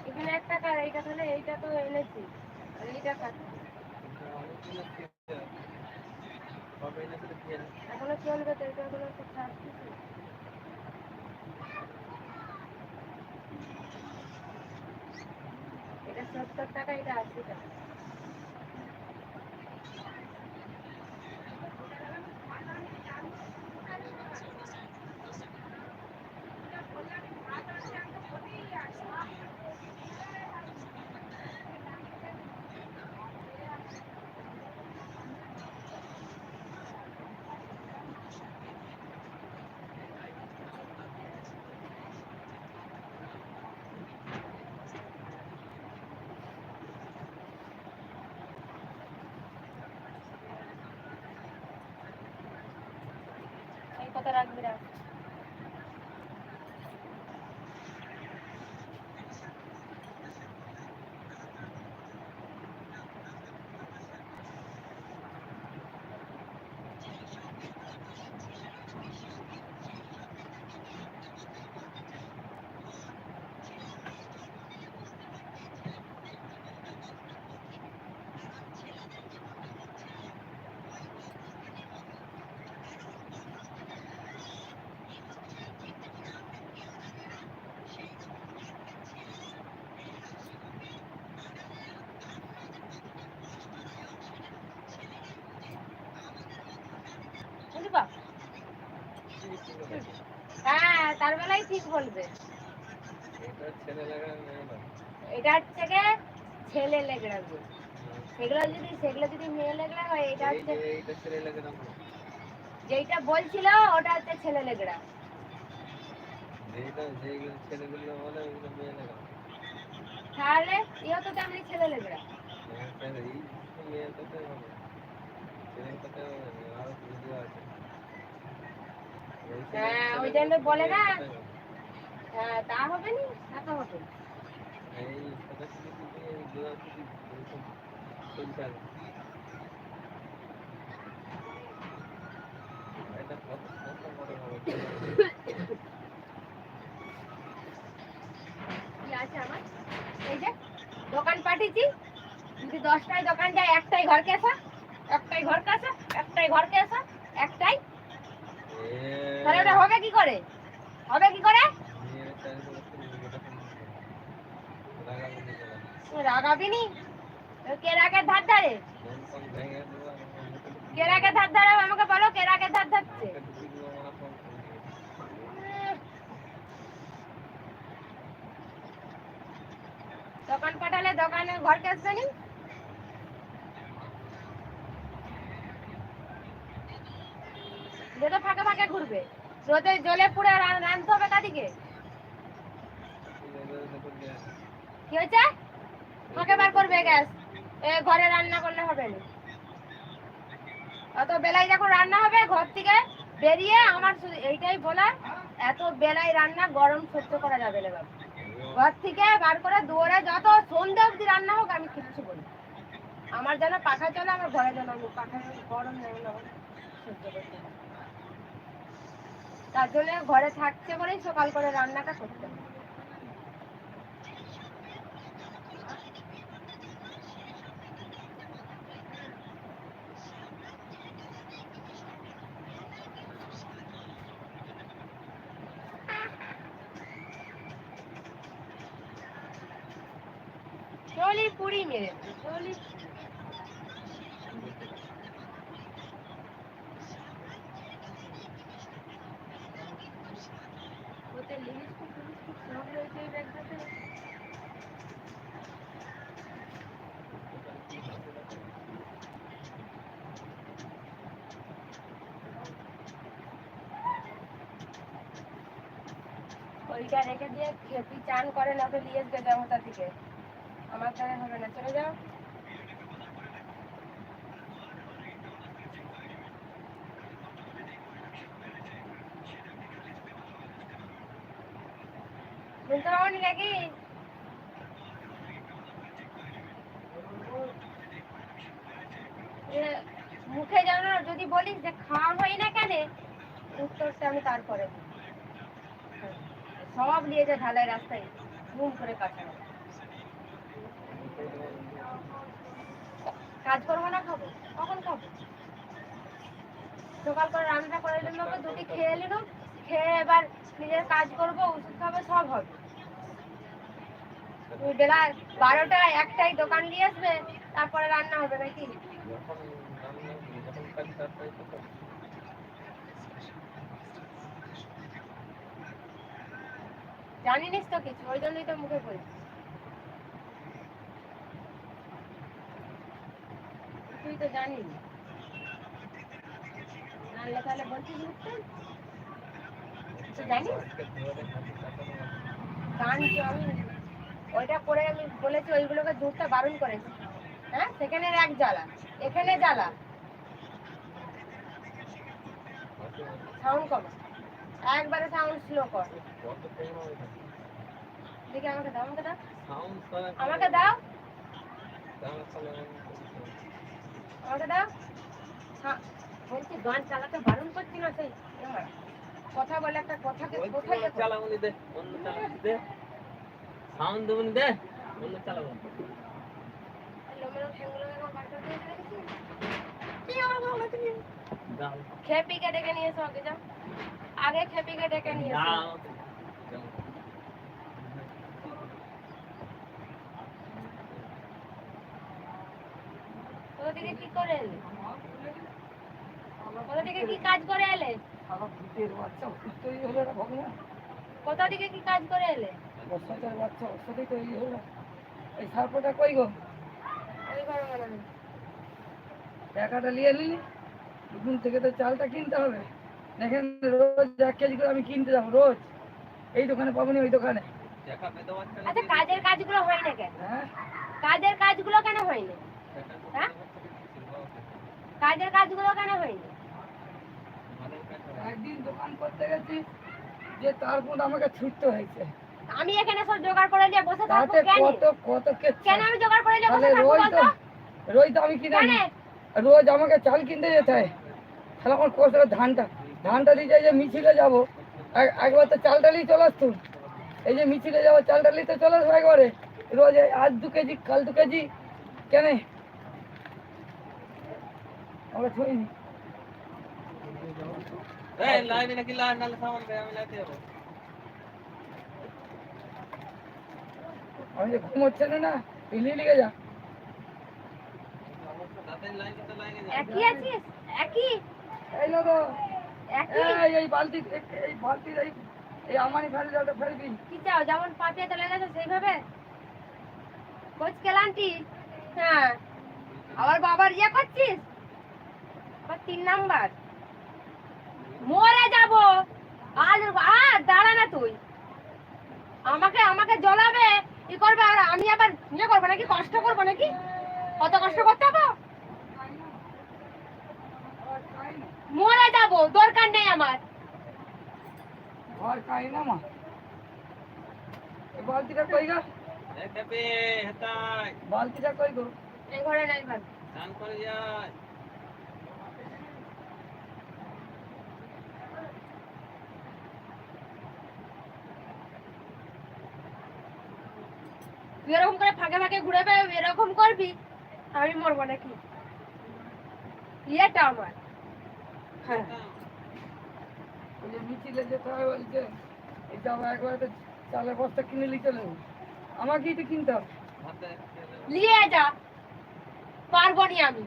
এখানে এক এইটা তাহলে এইটা তো এনেছি এইটা এখনও চলবে তো এটা দিছে? এটা সত্তর টাকা, এটা আশি টাকা। এই কথা রাখবি রাখ হ্যাঁ তার ঠিক বলবে। এটা হচ্ছে ছেলে লেগড়া গুড়। সেগুলো যদি সেগুলো যদি মেয়ে লেগড়া হয় এটা হচ্ছে যেইটা বলছিল ওটা হচ্ছে ছেলে লেগড়া তাহলে ইও তো তেমনি ছেলে লেগড়া হ্যাঁ, ওই জন্য বলে। হ্যাঁ তা দোকান পাঠিয়েছি। যদি দশটায় দোকান যায় একটাই ঘর কেসা একটাই ঘর কাসা একটাই ঘর কেসা একটাই তাহলে ওটা হবে কি করে? হবে কি করে? রাগাবি নি তো কে রাগের ধার ধারে? কে রাগের ধার ধারে আমাকে বলো কে রাগের ধার ধারছে। দোকান পাঠালে দোকানে ঘর কে আসবে নি? যেটা ফাঁকে ঘুরবে। রোদে জলে পুড়ে রা- রাঁধতে হবে কাদিকে কি হয়েছে? ফাঁকে বার করবে গ্যাস। এ, ঘরে রান্না করলে হবে অত বেলায় যখন রান্না হবে, ঘর থেকে বেরিয়ে আমার এইটাই বলা এত বেলায় রান্না গরম সহ্য করা যাবে না বাবা। ঘর থেকে বার করে দুয়ারে যত সন্ধ্যা অবধি রান্না হোক, আমি কিচ্ছু বলি আমার যেন পাখা চলে, আমার ঘরে যেন পাখা গরম যেন সহ্য করতে। তার জন্য ঘরে থাকছে বলেই সকাল করে রান্নাটা করতে হয়। পুরি মেরে চলি ওতে লিপস্টিক ফিপস্টিক সব রয়েছে এই ব্যাগটাতে ওইটা রেখে দিয়ে খেপি আসবে দেবতা থেকে আমার না। চলে নাকি? মুখে যেন যদি বলিস যে খাওয়া হয় না কেন, উত্তরটা আমি তারপরে। সব নিয়ে যায় ঢালাই রাস্তায়। ঘুম করে কাটানো কাজ করব না, খাব? কখন খাব? সকাল করে রান্না করে নিলাম দুটি খেয়ে নিলাম খেয়ে এবার নিজের কাজ করব, ওষুধ খাব, সব হবে। বেলা বারোটা একটাই দোকান নিয়ে আসবে, তারপরে রান্না হবে নাকি যখন রান্না যখন কাজ তারপরে তো করো। জানিনিস তো কিছু ওই জন্যই তো মুখে বলছি তুই তো জানিস। জানলে তাহলে বলছিস তুই জানিস। জানছি আমি ওইটা করে আমি বলেছি, ওইগুলোকে দুধটা বারণ করেছি। হ্যাঁ? সেখানের এক জ্বালা। এখানে জ্বালা। সাউন্ড কম। একবারে সাউন্ড স্লো কর। দেখি আমাকে দাও আমাকে দাও। আমাকে দাও। আমাকে দাও। হ্যাঁ বলছি গান চালাতে বারণ করছি না সেই। কথা বলে একটা কথাকে কোথায় না, চালাবনি দে অন্য চালাবনি দে। সাউন্ড দেবনি দে অন্য চালাবো। লোমেরো ঠ্যাংগুলোকে এখন বার করে দিয়ে রেখেছি। কি আমার ভালো লাগছে না। দাও। খেপিকে ডেকে নিয়ে এসো আগে যাও। আগে খেপিকে ডেকে নিয়ে কি করে এলে? কোথা কি কাজ করে এলে? থেকে কি কাজ করে এলে? বাচ্চা তৈরি হলো এই সার্পটা কই গো? ওই ঘরে টাকাটা নিয়ে নিলি দুপুর থেকে তো চালটা কিনতে হবে। দেখেন রোজ এক কেজি করে আমি কিনতে যাব রোজ। এই দোকানে পাবো ওই দোকানে। না আচ্ছা কাজের কাজগুলো হয় না কেন? হ্যাঁ? কাজের কাজগুলো কেন হয়নি হ্যাঁ? কাজের কাজগুলো কেন হয়নি একদিন দোকান করতে গেছি যে তারপর আমাকে ছুটতে হয়েছে। আমি এখানে সব জোগাড় করে দিয়ে বসে থাকব কেন? কত কত কেচ্ছা। কেন আমি জোগাড় করে দিয়ে বসে থাকব রোজ তো রোজ তো আমি কিনে রোজ আমাকে চাল কিনতে যেতে হয়। তাহলে আমার ধানটা ধানটা দিয়ে যাই যে মিছিলে যাব একবার তো চালটা নিয়ে চলে আসতুন এই যে মিছিলে যাব চালটা নিয়ে তো চলে আসব একবারে। রোজ আজ দু কেজি কাল দু কেজি কেন? আমরা নাকি নালে সামান আমি লাইতে যাব। আমি যে ঘুমোচ্ছে না না ইলি লিগে যা। যা একই আছিস? একই? এই লো তো এই এই বালতি এই- এই বালতি এই এই আমানি ফেলে যাওটা ফেলবি কি চাও? যেমন পাপিয়া চলে গেছে সেইভাবে? কোচ কেলান্টি হ্যাঁ। আবার বাবার ইয়ে করছিস? আবার তিন নাম্বার। মরে যাব। আর আর দাঁড়া না তুই। আমাকে আমাকে জ্বলাবে কি করবে আর আমি আবার ইয়ে করব নাকি কষ্ট করব নাকি? কত কষ্ট করতে হবে? মরে যাব দরকার নেই আমার। ঘর খাই না মা। বালতিটা কই গা? এই খেপে হেতাই। বালতিটা কই গো? এই ঘরে নাই ভাই স্নান করে যায় তুই এরকম করে ফাঁকে ফাঁকে ঘুরে বেড়াবি এরকম করবি আমি মরবো নাকি? ইয়েটা আমার। হ্যাঁ। ওই যে মিছিলে যেতে হয় বলছে এই যাব একবার চালের বস্তা কিনে নিয়ে চলে। আমাকেই তো কিনতে হবে। নিয়ে যা। পারব নি আমি।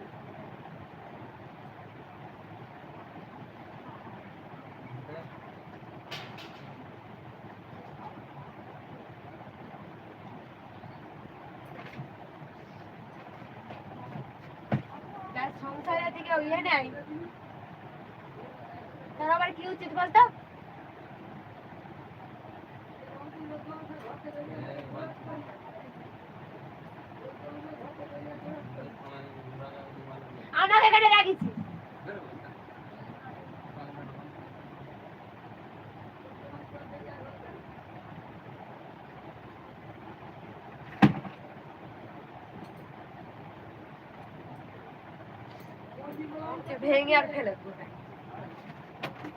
সংসারের দিকে ইয়ে আবার কি উচিত বলতো? আমাকে এখানে রাখিছি ভেঙে আর ফেলে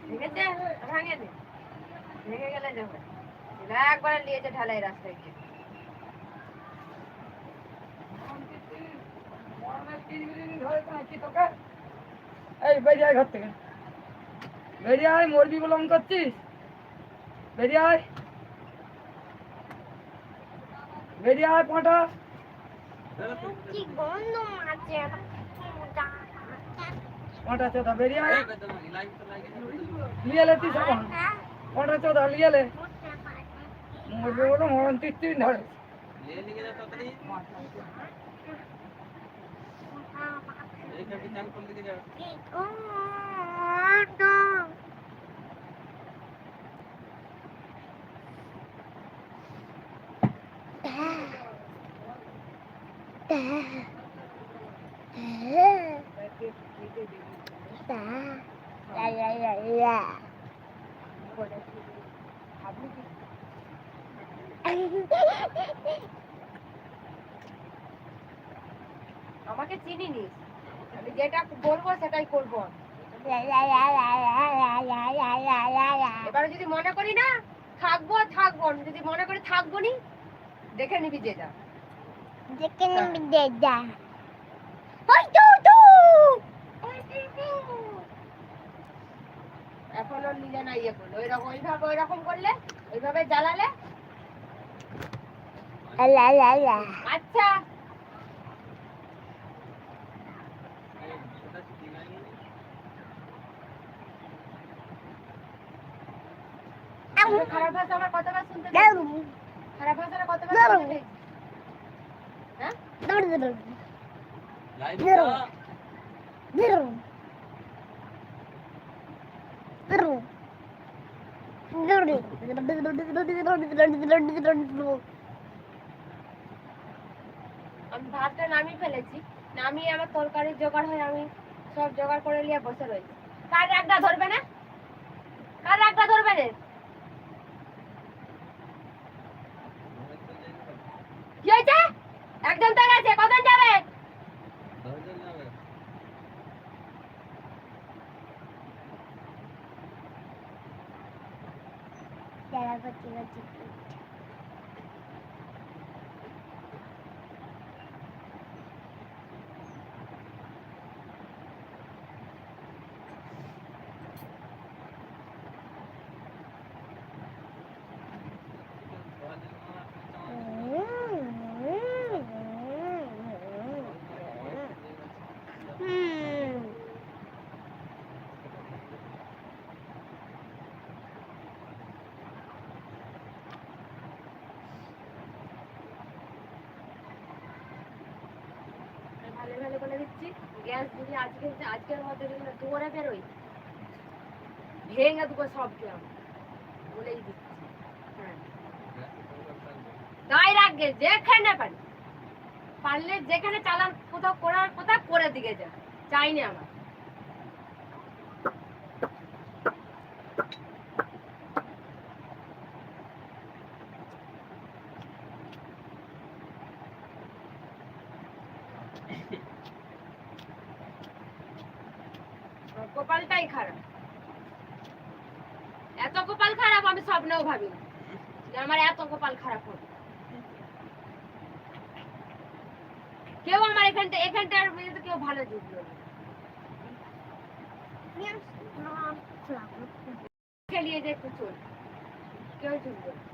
ভাঙে নি ভেঙে গেলে যাবে। একবারে নিয়েছে ঢালাই রাস্তায় গিয়ে। এই বেরিয়ে আয় ঘর থেকে। বেরিয়ে আয় মরবি বলে করছিস? বেরিয়ে আয়। বেরিয়ে আয় পাঁটা। কি গন্ধ মাছের পাঁটা চোদা বেরিয়ে আয় লিয়ে লে তুই সব পাঁটা চোদা লিয়ে লে মরবি বলে মরণ তুই তুই ধরে আমাকে চিনি আমি যেটা বলব সেটাই করব। এবারে যদি মনে করি না থাকব থাকব। যদি মনে করি থাকব নি দেখে নিবি যেটা ওই তো তো! এখন ওর নিজে না ইয়ে করল। ওই রকম ওইভাবে ওই রকম করলে ওইভাবে জ্বালালে। আচ্ছা তুমি খারাপ ভাষা আমার কতবার শুনতে পেয়েছি? খারাপ ভাষাটা কতবার শুনতে পেয়েছি? হ্যাঁ আমি ভাতটা নামিয়ে ফেলেছি। নামিয়ে আমার তরকারির জোগাড় হয়ে আমি সব জোগাড় করে নিয়ে বসে রয়েছি। কার রাগটা ধরবে না? কার রাগটা ধরবে না কি হয়েছে একজন তো গেছে কজন যাবে ভালো ভালো করে দিচ্ছি গ্যাস যদি আজকে আজকের মধ্যে যদি না দুয়ারে বেরোই। ভেঙে দেবো সব গ্যাস বলেই দিচ্ছি। হ্যাঁ। গায়ে রাখবে, যেখানে পারি। পারলে যেখানে চালান, কোথাও করার কোথাও করে দিকে যা। চাইনি আমার আমার। কপালটাই খারাপ। এত কপাল খারাপ, আমি স্বপ্নেও ভাবিনি যে আমার এত কপাল খারাপ হবে। কেউ আমার এখানটা এখানটার মেয়েতে কেউ ভালো জুটলো খেলিয়ে একটু চল। কেউ জুটলো না।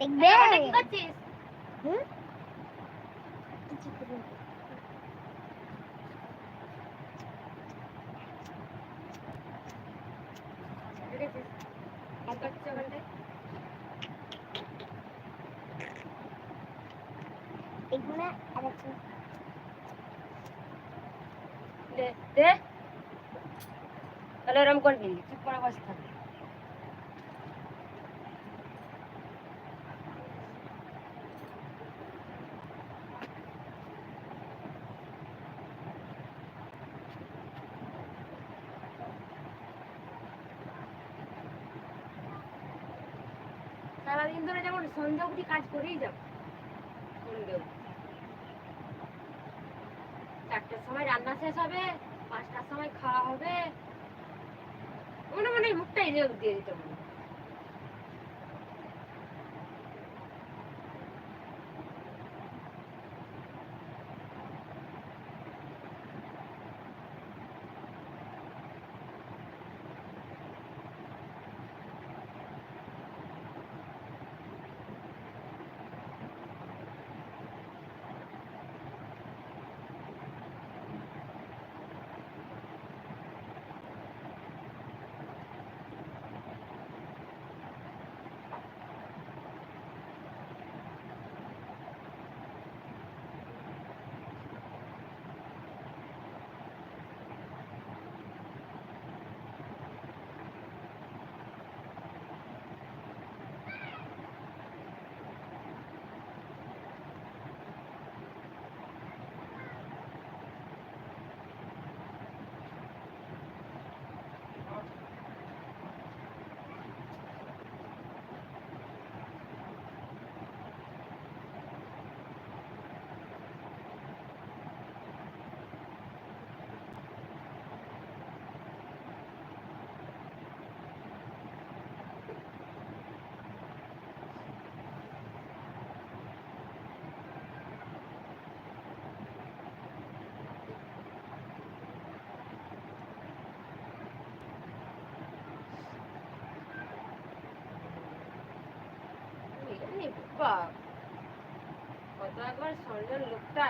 দেখবে এখন কি করছিস হুম? দেখেছিস? কি করছিস ওখানটায়? এগুলো আর একটা দে দে তাহলে এরম করবি চুপ করে বসে থাকবি সারাদিন ধরে যেমন সন্ধ্যা অবধি কাজ করেই যাব। চারটার সময় রান্না শেষ হবে, পাঁচটার সময় খাওয়া হবে। মনে মনে মুখটাই রেউ দিয়ে দিতে মনে হয়। এ বাপ কত একবার স্বর্ণের লোকটা